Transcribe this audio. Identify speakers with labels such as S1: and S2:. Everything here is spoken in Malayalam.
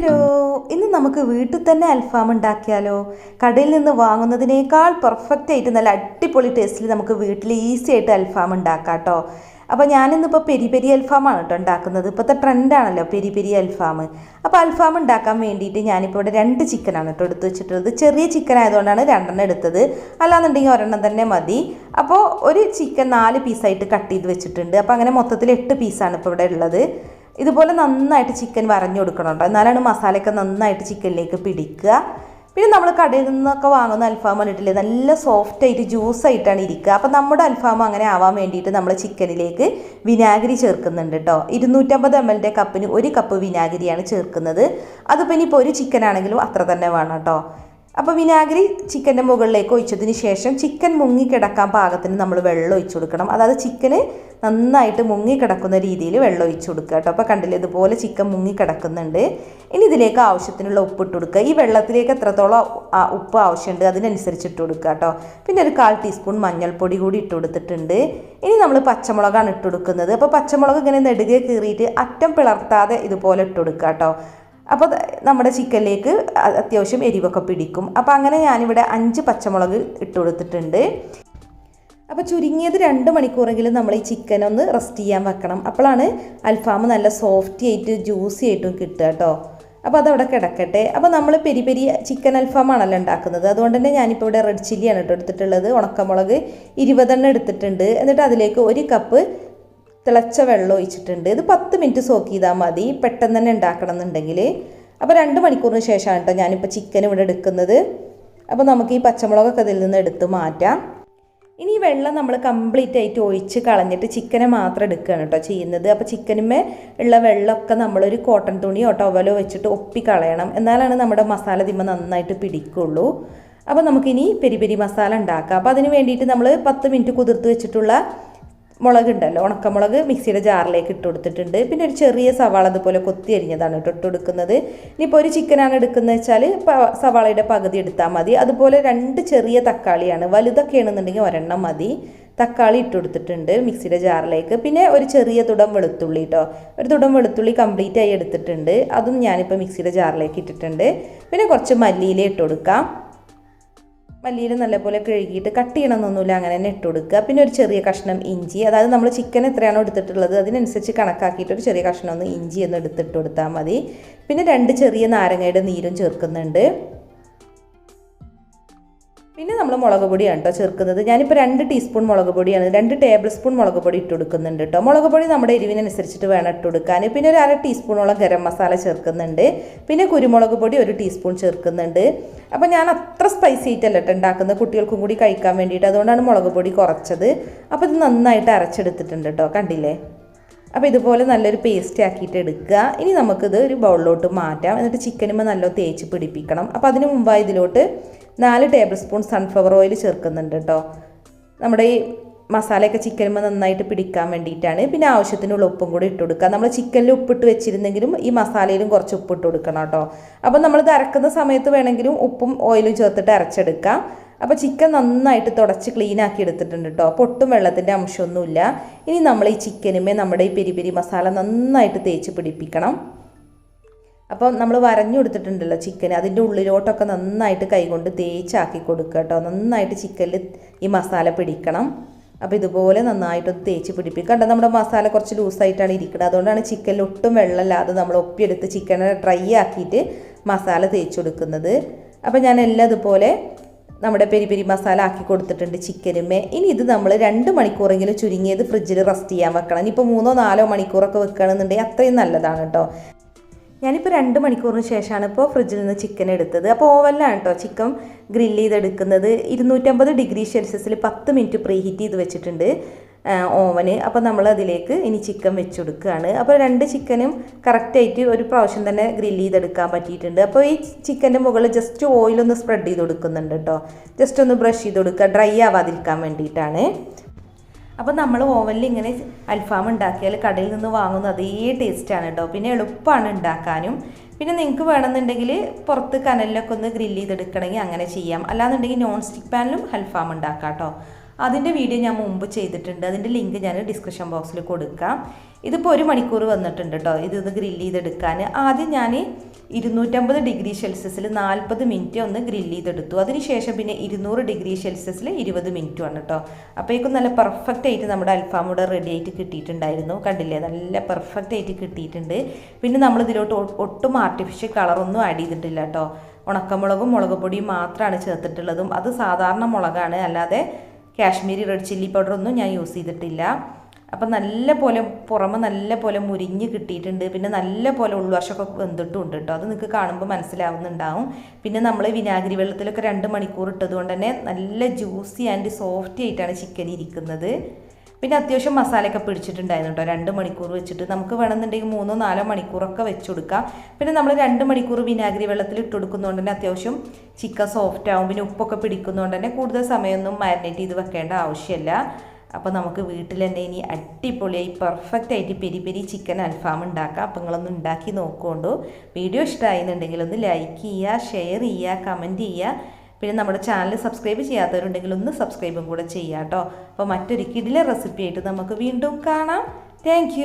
S1: ഹലോ ഇന്ന് നമുക്ക് വീട്ടിൽ തന്നെ അൽഫാം ഉണ്ടാക്കിയാലോ? കടയിൽ നിന്ന് വാങ്ങുന്നതിനേക്കാൾ പെർഫെക്റ്റ് ആയിട്ട് നല്ല അടിപൊളി ടേസ്റ്റിൽ നമുക്ക് വീട്ടിൽ ഈസി ആയിട്ട് അൽഫാം ഉണ്ടാക്കാം കേട്ടോ അപ്പോൾ ഞാനിന്നിപ്പോൾ പെരി പെരി അൽഫാമാണ് കേട്ടോ ഉണ്ടാക്കുന്നത്. ഇപ്പോഴത്തെ ട്രെൻഡാണല്ലോ പെരി പെരി അൽഫാം. അപ്പോൾ അൽഫാം ഉണ്ടാക്കാൻ വേണ്ടിയിട്ട് ഞാനിപ്പോൾ ഇവിടെ രണ്ട് ചിക്കനാണ് കേട്ടോ എടുത്ത് വെച്ചിട്ടുള്ളത്. ചെറിയ ചിക്കൻ ആയതുകൊണ്ടാണ് രണ്ടെണ്ണം എടുത്തത്. അല്ലാന്നുണ്ടെങ്കിൽ ഒരെണ്ണം തന്നെ മതി. അപ്പോൾ ഒരു ചിക്കൻ നാല് പീസായിട്ട് കട്ട് ചെയ്ത് വെച്ചിട്ടുണ്ട്. അപ്പോൾ അങ്ങനെ മൊത്തത്തിൽ എട്ട് പീസാണ് ഇപ്പോൾ ഇവിടെ ഉള്ളത്. ഇതുപോലെ നന്നായിട്ട് ചിക്കൻ വരഞ്ഞു കൊടുക്കണം കേട്ടോ എന്നാലാണ് മസാലയൊക്കെ നന്നായിട്ട് ചിക്കനിലേക്ക് പിടിക്കുക. പിന്നെ നമ്മൾ കടയിൽ നിന്നൊക്കെ വാങ്ങുന്ന അൽഫാം കണ്ടിട്ടില്ലേ? നല്ല സോഫ്റ്റ് ആയിട്ട് ജ്യൂസ് ആയിട്ടാണ് ഇരിക്കുക. അപ്പം നമ്മുടെ അൽഫാം അങ്ങനെ ആവാൻ വേണ്ടിയിട്ട് നമ്മൾ ചിക്കനിലേക്ക് വിനാഗിരി ചേർക്കുന്നുണ്ട് കേട്ടോ ഇരുന്നൂറ്റമ്പത് എം എല്ലിന്റെ കപ്പിന് ഒരു കപ്പ് വിനാഗിരിയാണ് ചേർക്കുന്നത്. അതിപ്പോൾ ഇനിയിപ്പോൾ ഒരു ചിക്കൻ ആണെങ്കിലും അത്ര തന്നെ വേണം കേട്ടോ അപ്പോൾ വിനാഗിരി ചിക്കന്റെ മുകളിലേക്ക് ഒഴിച്ചതിന് ശേഷം ചിക്കൻ മുങ്ങിക്കിടക്കാൻ പാകത്തിന് നമ്മൾ വെള്ളം ഒഴിച്ചു കൊടുക്കണം. അതായത് ചിക്കന് നന്നായിട്ട് മുങ്ങിക്കിടക്കുന്ന രീതിയിൽ വെള്ളം ഒഴിച്ചു കൊടുക്കുക കേട്ടോ. അപ്പോൾ കണ്ടില്ലേ ഇതുപോലെ ചിക്കൻ മുങ്ങിക്കിടക്കുന്നുണ്ട്. ഇനി ഇതിലേക്ക് ആവശ്യത്തിനുള്ള ഉപ്പ് ഇട്ട് കൊടുക്കുക. ഈ വെള്ളത്തിലേക്ക് എത്രത്തോളം ഉപ്പ് ആവശ്യമുണ്ട് അതിനനുസരിച്ച് ഇട്ട് കൊടുക്കുക കേട്ടോ. പിന്നെ ഒരു കാൽ ടീസ്പൂൺ മഞ്ഞൾപ്പൊടി കൂടി ഇട്ട് കൊടുത്തിട്ടുണ്ട്. ഇനി നമ്മൾ പച്ചമുളകാണ് ഇട്ട് കൊടുക്കുന്നത്. അപ്പോൾ പച്ചമുളക് ഇങ്ങനെ നെടുകെ കീറിയിട്ട് അറ്റം പിളർത്താതെ ഇതുപോലെ ഇട്ട് കൊടുക്കുക കേട്ടോ. അപ്പോൾ നമ്മുടെ ചിക്കനിലേക്ക് അത്യാവശ്യം എരിവൊക്കെ പിടിക്കും. അപ്പോൾ അങ്ങനെ ഞാനിവിടെ അഞ്ച് പച്ചമുളക് ഇട്ട് കൊടുത്തിട്ടുണ്ട്. അപ്പോൾ ചുരുങ്ങിയത് രണ്ട് മണിക്കൂറെങ്കിലും നമ്മൾ ഈ ചിക്കൻ ഒന്ന് റെസ്റ്റ് ചെയ്യാൻ വെക്കണം. അപ്പോഴാണ് അൽഫാം നല്ല സോഫ്റ്റി ആയിട്ട് ജ്യൂസി ആയിട്ടും കിട്ടുക കേട്ടോ. അപ്പോൾ അതവിടെ കിടക്കട്ടെ. അപ്പോൾ നമ്മൾ പെരി പെരി ചിക്കൻ അൽഫാമാണല്ലോ ഉണ്ടാക്കുന്നത്. അതുകൊണ്ട് തന്നെ ഞാനിപ്പോൾ ഇവിടെ റെഡ് ചില്ലിയാണ് കേട്ടോ എടുത്തിട്ടുള്ളത്. ഉണക്കമുളക് ഇരുപതെണ്ണം എടുത്തിട്ടുണ്ട്. എന്നിട്ട് അതിലേക്ക് ഒരു കപ്പ് തിളച്ച വെള്ളം ഒഴിച്ചിട്ടുണ്ട്. ഇത് പത്ത് മിനിറ്റ് സോക്ക് ചെയ്താൽ മതി. പെട്ടെന്ന് തന്നെ ഉണ്ടാക്കണം എന്നുണ്ടെങ്കിൽ. അപ്പോൾ രണ്ട് മണിക്കൂറിന് ശേഷമാണ് കേട്ടോ ഞാനിപ്പോൾ ചിക്കൻ ഇവിടെ എടുക്കുന്നത്. അപ്പോൾ നമുക്ക് ഈ പച്ചമുളകൊക്കെ ഇതിൽ നിന്ന് എടുത്ത് മാറ്റാം. ഇനി വെള്ളം നമ്മൾ കംപ്ലീറ്റ് ആയിട്ട് ഒഴിച്ച് കളഞ്ഞിട്ട് ചിക്കനെ മാത്രം എടുക്കുകയാണ് കേട്ടോ ചെയ്യുന്നത്. അപ്പോൾ ചിക്കനുമേ ഉള്ള വെള്ളമൊക്കെ നമ്മളൊരു കോട്ടൺ തുണിയോ ടവലോ വെച്ചിട്ട് ഒപ്പി കളയണം. എന്നാലാണ് നമ്മുടെ മസാല തിമ്മ നന്നായിട്ട് പിടിക്കുള്ളൂ. അപ്പോൾ നമുക്കിനി പെരി പെരി മസാല ഉണ്ടാക്കാം. അപ്പോൾ അതിന് വേണ്ടിയിട്ട് നമ്മൾ പത്ത് മിനിറ്റ് കുതിർത്ത് വെച്ചിട്ടുള്ള മുളക് ഉണ്ടല്ലോ ഉണക്കമുളക് മിക്സിയുടെ ജാറിലേക്ക് ഇട്ട് കൊടുത്തിട്ടുണ്ട്. പിന്നെ ഒരു ചെറിയ സവാള അതുപോലെ കൊത്തി അരിഞ്ഞതാണ് കേട്ടോ ഇട്ട് കൊടുക്കുന്നത്. ഇനിയിപ്പോൾ ഒരു ചിക്കനാണ് എടുക്കുന്നത് വെച്ചാൽ സവാളയുടെ പകുതി എടുത്താൽ മതി. അതുപോലെ രണ്ട് ചെറിയ തക്കാളിയാണ് വലുതൊക്കെ ആണെന്നുണ്ടെങ്കിൽ ഒരെണ്ണം മതി. തക്കാളി ഇട്ട് കൊടുത്തിട്ടുണ്ട് മിക്സിയുടെ ജാറിലേക്ക്. പിന്നെ ഒരു ചെറിയ തുടം വെളുത്തുള്ളി കേട്ടോ ഒരു തുടം വെളുത്തുള്ളി കംപ്ലീറ്റ് ആയി എടുത്തിട്ടുണ്ട്. അതും ഞാനിപ്പോൾ മിക്സിയുടെ ജാറിലേക്ക് ഇട്ടിട്ടുണ്ട്. പിന്നെ കുറച്ച് മല്ലിയില ഇട്ട് കൊടുക്കാം. മല്ലിയിൽ നല്ലപോലെ കഴുകിയിട്ട് കട്ട് ചെയ്യണമെന്നൊന്നുമില്ല അങ്ങനെ തന്നെ ഇട്ട് കൊടുക്കുക. പിന്നെ ഒരു ചെറിയ കഷ്ണം ഇഞ്ചി. അതായത് നമ്മൾ ചിക്കൻ എത്രയാണോ എടുത്തിട്ടുള്ളത് അതിനനുസരിച്ച് കണക്കാക്കിയിട്ട് ഒരു ചെറിയ കഷ്ണം ഒന്ന് ഇഞ്ചി ഒന്ന് എടുത്തിട്ട് കൊടുത്താൽ മതി. പിന്നെ രണ്ട് ചെറിയ നാരങ്ങയുടെ നീരും ചേർക്കുന്നുണ്ട്. പിന്നെ നമ്മൾ മുളക് പൊടിയാണ് കേട്ടോ ചേർക്കുന്നത്. ഞാനിപ്പോൾ രണ്ട് ടീസ്പൂൺ മുളക് പൊടിയാണ്. രണ്ട് ടേബിൾ സ്പൂൺ മുളക് പൊടി ഇട്ട് കൊടുക്കുന്നുണ്ട് കേട്ടോ മുളക് പൊടി നമ്മുടെ എരിവിനനുസരിച്ചിട്ട് വേണം ഇട്ട് കൊടുക്കാൻ. പിന്നെ ഒരു അര ടീസ്പൂണോളം ഗരം മസാല ചേർക്കുന്നുണ്ട്. പിന്നെ കുരുമുളക് പൊടി ഒരു ടീസ്പൂൺ ചേർക്കുന്നുണ്ട്. അപ്പോൾ ഞാൻ അത്ര സ്പൈസി ആയിട്ടല്ല ഉണ്ടാക്കുന്നത് കുട്ടികൾക്കും കൂടി കഴിക്കാൻ വേണ്ടിയിട്ട്. അതുകൊണ്ടാണ് മുളക് പൊടി കുറച്ചത്. അപ്പോൾ ഇത് നന്നായിട്ട് അരച്ചെടുത്തിട്ടുണ്ട് കേട്ടോ കണ്ടില്ലേ? അപ്പോൾ ഇതുപോലെ നല്ലൊരു പേസ്റ്റ് ആക്കിയിട്ട് എടുക്കുക. ഇനി നമുക്കിത് ഒരു ബൗളിലോട്ട് മാറ്റാം. എന്നിട്ട് ചിക്കനുമ്പോൾ നല്ല തേച്ച് പിടിപ്പിക്കണം. അപ്പോൾ അതിന് മുമ്പായി ഇതിലോട്ട് നാല് ടേബിൾ സ്പൂൺ സൺഫ്ലവർ ഓയിൽ ചേർക്കുന്നുണ്ട് കേട്ടോ നമ്മുടെ ഈ മസാലയൊക്കെ ചിക്കനുമ്പോൾ നന്നായിട്ട് പിടിക്കാൻ വേണ്ടിയിട്ടാണ്. പിന്നെ ആവശ്യത്തിനുള്ള ഉപ്പും കൂടി ഇട്ട് കൊടുക്കുക. നമ്മൾ ചിക്കനിൽ ഉപ്പിട്ട് വെച്ചിരുന്നെങ്കിലും ഈ മസാലയിലും കുറച്ച് ഉപ്പിട്ട് കൊടുക്കണം കേട്ടോ അപ്പോൾ നമ്മളിത് അരക്കുന്ന സമയത്ത് വേണമെങ്കിലും ഉപ്പും ഓയിലും ചേർത്തിട്ട് അരച്ചെടുക്കാം. അപ്പോൾ ചിക്കൻ നന്നായിട്ട് തുടച്ച് ക്ലീൻ ആക്കി എടുത്തിട്ടുണ്ട് കേട്ടോ അപ്പോൾ ഒട്ടും വെള്ളത്തിന്റെ അംശമൊന്നുമില്ല. ഇനി നമ്മൾ ഈ ചിക്കനുമേ നമ്മുടെ ഈ പെരി പെരി മസാല നന്നായിട്ട് തേച്ച് പിടിപ്പിക്കണം. അപ്പം നമ്മൾ വരഞ്ഞു കൊടുത്തിട്ടുണ്ടല്ലോ ചിക്കൻ അതിന്റെ ഉള്ളിലോട്ടൊക്കെ നന്നായിട്ട് കൈകൊണ്ട് തേച്ചാക്കി കൊടുക്കുക കേട്ടോ നന്നായിട്ട് ചിക്കനിൽ ഈ മസാല പിടിക്കണം. അപ്പോൾ ഇതുപോലെ നന്നായിട്ടൊന്ന് തേച്ച് പിടിപ്പിക്കുക. കണ്ടോ നമ്മുടെ മസാല കുറച്ച് ലൂസായിട്ടാണ് ഇരിക്കുന്നത്. അതുകൊണ്ടാണ് ചിക്കനിൽ ഒട്ടും വെള്ളമില്ലാതെ നമ്മൾ ഒപ്പിയെടുത്ത് ചിക്കനെ ഡ്രൈ ആക്കിയിട്ട് മസാല തേച്ച് കൊടുക്കുന്നത്. അപ്പോൾ ഞാൻ എല്ലാം ഇതുപോലെ നമ്മുടെ പെരി പെരി മസാല ആക്കി കൊടുത്തിട്ടുണ്ട് ചിക്കനുമേ ഇനി ഇത് നമ്മൾ രണ്ട് മണിക്കൂറെങ്കിലും ചുരുങ്ങിയത് ഫ്രിഡ്ജിൽ റെസ്റ്റ് ചെയ്യാൻ വെക്കണം. ഇനിയിപ്പോൾ മൂന്നോ നാലോ മണിക്കൂറൊക്കെ വെക്കുകയാണെന്നുണ്ടെങ്കിൽ അത്രയും നല്ലതാണ് കേട്ടോ ഞാനിപ്പോൾ രണ്ട് മണിക്കൂറിന് ശേഷമാണ് ഇപ്പോൾ ഫ്രിഡ്ജിൽ നിന്ന് ചിക്കൻ എടുത്തത്. അപ്പോൾ ഓവനിലാണ് കേട്ടോ ചിക്കൻ ഗ്രില്ല് ചെയ്തെടുക്കുന്നത്. ഇരുന്നൂറ്റമ്പത് ഡിഗ്രി സെൽഷ്യസിൽ പത്ത് മിനിറ്റ് പ്രീഹീറ്റ് ചെയ്ത് വെച്ചിട്ടുണ്ട്. ഓവന്. അപ്പോൾ നമ്മൾ അതിലേക്ക് ഇനി ചിക്കൻ വെച്ചെടുക്കുകയാണ് അപ്പോൾ രണ്ട് ചിക്കനും കറക്റ്റായിട്ട് ഒരു പ്രാവശ്യം തന്നെ ഗ്രില്ല് ചെയ്തെടുക്കാൻ പറ്റിയിട്ടുണ്ട്. അപ്പോൾ ഈ ചിക്കന്റെ മുകളിൽ ജസ്റ്റ് ഓയിലൊന്ന് സ്പ്രെഡ് ചെയ്ത് കൊടുക്കുന്നുണ്ട് കേട്ടോ ജസ്റ്റ് ഒന്ന് ബ്രഷ് ചെയ്ത് കൊടുക്കുക ഡ്രൈ ആവാതിരിക്കാൻ വേണ്ടിയിട്ടാണ്. അപ്പോൾ നമ്മൾ ഓവനിൽ ഇങ്ങനെ അൽഫാം ഉണ്ടാക്കിയാൽ കടയിൽ നിന്ന് വാങ്ങുന്ന അതേ ടേസ്റ്റാണ് കേട്ടോ പിന്നെ എളുപ്പമാണ് ഉണ്ടാക്കാനും. പിന്നെ നിങ്ങൾക്ക് വേണമെന്നുണ്ടെങ്കിൽ പുറത്ത് കനലിലൊക്കെ ഒന്ന് ഗ്രില്ല് ചെയ്തെടുക്കണമെങ്കിൽ അങ്ങനെ ചെയ്യാം. അല്ലാന്നുണ്ടെങ്കിൽ നോൺ സ്റ്റിക്ക് പാനിലും അൽഫാം ഉണ്ടാക്കാം കേട്ടോ അതിന്റെ വീഡിയോ ഞാൻ മുമ്പ് ചെയ്തിട്ടുണ്ട്. അതിന്റെ ലിങ്ക് ഞാൻ ഡിസ്ക്രിപ്ഷൻ ബോക്സിൽ കൊടുക്കാം. ഇതിപ്പോൾ ഒരു മണിക്കൂർ വന്നിട്ടുണ്ട് കേട്ടോ. ഇത് ഗ്രില്ല് ചെയ്തെടുക്കാൻ. ആദ്യം ഞാൻ ഇരുന്നൂറ്റമ്പത് ഡിഗ്രി സെൽഷ്യസിൽ നാൽപ്പത് മിനിറ്റ് ഒന്ന് ഗ്രില്ല് ചെയ്തെടുത്തു. അതിനുശേഷം പിന്നെ ഇരുന്നൂറ് ഡിഗ്രി സെൽഷ്യസിൽ ഇരുപത് മിനിറ്റും ആണ് കേട്ടോ. അപ്പോഴേക്കും നല്ല പെർഫെക്റ്റ് ആയിട്ട് നമ്മുടെ അൽഫാം കൂടെ റെഡി ആയിട്ട് കിട്ടിയിട്ടുണ്ടായിരുന്നു. കണ്ടില്ലേ? നല്ല പെർഫെക്റ്റ് ആയിട്ട് കിട്ടിയിട്ടുണ്ട്. പിന്നെ നമ്മൾ ഇതിലോട്ട് ഒട്ടും ആർട്ടിഫിഷ്യൽ കളറൊന്നും ആഡ് ചെയ്തിട്ടില്ല കേട്ടോ. ഉണക്കമുളകും മുളക് പൊടിയും മാത്രമാണ് ചേർത്തിട്ടുള്ളതും. അത് സാധാരണ മുളകാണ്. അല്ലാതെ കാശ്മീരി റെഡ് ചില്ലി പൗഡർ ഒന്നും ഞാൻ യൂസ് ചെയ്തിട്ടില്ല. അപ്പം നല്ല പോലെ പുറമെ നല്ല പോലെ മുരിഞ്ഞ് കിട്ടിയിട്ടുണ്ട്. പിന്നെ നല്ല പോലെ ഉൾവശമൊക്കെ വെന്തിട്ടുണ്ട് കേട്ടോ. അത് നിങ്ങൾക്ക് കാണുമ്പോൾ മനസ്സിലാവുന്നുണ്ടാവും. പിന്നെ നമ്മൾ വിനാഗിരി വെള്ളത്തിലൊക്കെ രണ്ട് മണിക്കൂർ ഇട്ടത് കൊണ്ട് തന്നെ നല്ല ജ്യൂസി ആൻഡ് സോഫ്റ്റി ആയിട്ടാണ് ചിക്കൻ ഇരിക്കുന്നത്. പിന്നെ അത്യാവശ്യം മസാലയൊക്കെ പിടിച്ചിട്ടുണ്ടായിരുന്നു കേട്ടോ. രണ്ട് മണിക്കൂർ വെച്ചിട്ട് നമുക്ക് വേണമെന്നുണ്ടെങ്കിൽ മൂന്നോ നാലോ മണിക്കൂറൊക്കെ വെച്ച് കൊടുക്കാം. പിന്നെ നമ്മൾ രണ്ട് മണിക്കൂർ വിനാഗിരി വെള്ളത്തിൽ ഇട്ട് കൊടുക്കുന്നതുകൊണ്ട് തന്നെ അത്യാവശ്യം ചിക്കൻ സോഫ്റ്റ് ആവും. പിന്നെ ഉപ്പൊക്കെ പിടിക്കുന്നതുകൊണ്ട് തന്നെ കൂടുതൽ സമയമൊന്നും മാരിനേറ്റ് ചെയ്ത് വെക്കേണ്ട ആവശ്യമില്ല. അപ്പോൾ നമുക്ക് വീട്ടിൽ തന്നെ ഇനി അടിപൊളിയായി പെർഫെക്റ്റ് ആയിട്ട് പെരി പെരി ചിക്കൻ അൽഫാം ഉണ്ടാക്കാം. അപ്പോൾ നിങ്ങളൊന്ന് ഉണ്ടാക്കി നോക്കുകൊണ്ടു. വീഡിയോ ഇഷ്ടമായിരുന്നുണ്ടെങ്കിൽ ഒന്ന് ലൈക്ക് ചെയ്യുക ഷെയർ ചെയ്യുക കമന്റ് ചെയ്യുക. പിന്നെ നമ്മുടെ ചാനൽ സബ്സ്ക്രൈബ് ചെയ്യാത്തവരുണ്ടെങ്കിൽ ഒന്ന് സബ്സ്ക്രൈബും കൂടെ ചെയ്യാം കേട്ടോ അപ്പോൾ മറ്റൊരു കിടിലെ റെസിപ്പി ആയിട്ട് നമുക്ക് വീണ്ടും കാണാം. താങ്ക്